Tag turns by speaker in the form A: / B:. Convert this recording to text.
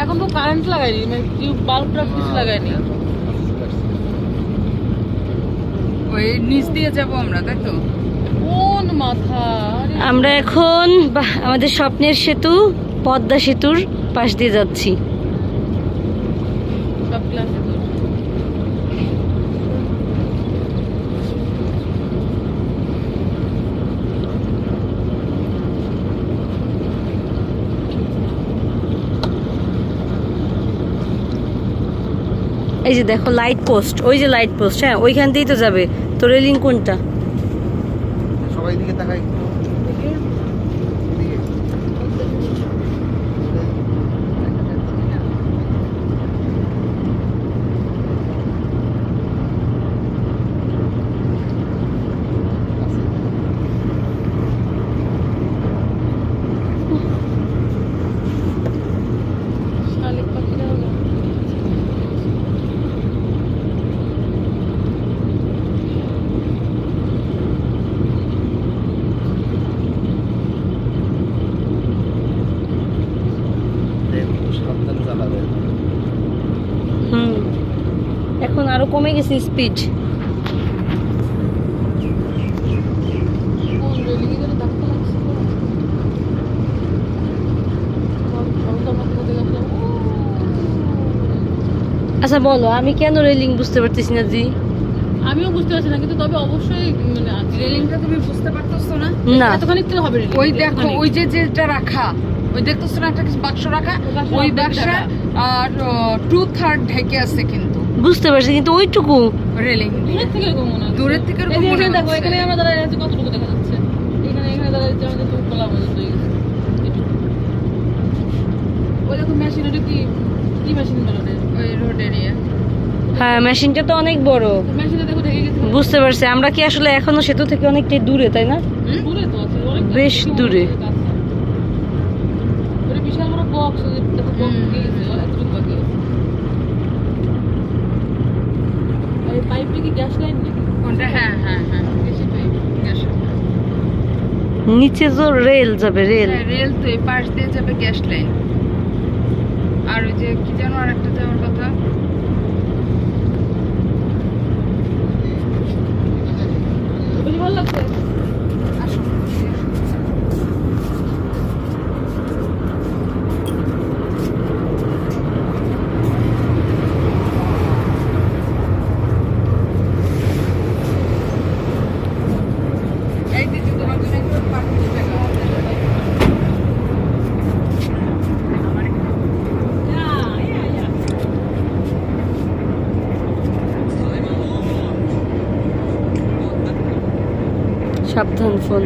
A: এখন তো কারেন্ট লাগাইনি মানে বাল্ব টাল্ব কিছু লাগাইনি।
B: ওই নিচ দিয়ে যাব আমরা তাই তো?
A: কোন মাথা?
C: আমরা এখন বাহ, আমাদের স্বপ্নের সেতু পদ্মা সেতুর পাশ দিয়ে যাচ্ছি।
A: সব ক্লাসে তো
C: এই যে দেখো লাইট পোস্ট ওই যে লাইট পোস্ট হ্যাঁ ওইখান দিয়েই তো যাবে। তো রেলিং কোনটা?
D: সবাই দিকে তাকাই এদিকে।
A: শালিক পাখিরা হলো
D: সাবধানে চালাবে
C: হুম এখন আরও কমে গেছে স্পিড
A: কোন রেলিংয়ে যেন ধাক্কা লাগছে তো। সব- সব তো আমার থেকে দেখে আসলাম, ও।
C: আচ্ছা বলো আমি কেন রেলিং বুঝতে পারতেছি না জি।
A: আমিও বুঝতে পারছি না কিন্তু তবে অবশ্যই মানে
B: রেলিংটা তুমি বুঝতে পারতেছো না
C: না।
A: এতখানি তো হবে
B: ওই দেখো ওই যে যেটা রাখা ওই দেখতেছো না একটা কিছু বাক্স রাখা?
A: ওই বাক্সে।
B: আর টু থার্ড ঢেকে আছে কিন্তু।
C: বুঝতে পারছি কিন্তু ওইটুকু।
B: রেলিং
A: দূরের থেকে এরকম মনে হচ্ছে
B: দূরের থেকে এরকম মনে
A: দেখো এখানে আমরা দাঁড়ায় আছি কতটুকু দেখা যাচ্ছে? এখানে এখানে দাঁড়ায় আছি আমাদের তো খোলা পর্যন্ত হয়ে গেছে ওই দেখো মেশিন ওটা কি কি মেশিন বলো
B: ওই রোড এরিয়া
C: হ্যাঁ মেশিনটা তো অনেক বড়।
A: মেশিনে দেখো ঢেকে গেছে।
C: বুঝতে পারছি আমরা কি আসলে এখনও সেতু থেকে অনেকটাই দূরে তাই না?
A: দূরে তো আছে অনেক
C: বেশ দূরে।
A: ওরে বিশাল বড় বক্স দেখো বক্স দিয়ে গেছে এতটুকু বাকি আছে আর এই পাইপে কি গ্যাস লাইন নাকি?
B: কোনটা হ্যাঁ হ্যাঁ হ্যাঁ
A: বেশি পাইপ
B: গ্যাস
C: নিচে তো রেল যাবে রেল।
B: হ্যাঁ, রেল তো এই পাশ দিয়ে যাবে গ্যাস লাইন। আর ওই যে কি যেন আর একটা যাওয়ার কথা?
C: সাবধান ফোন।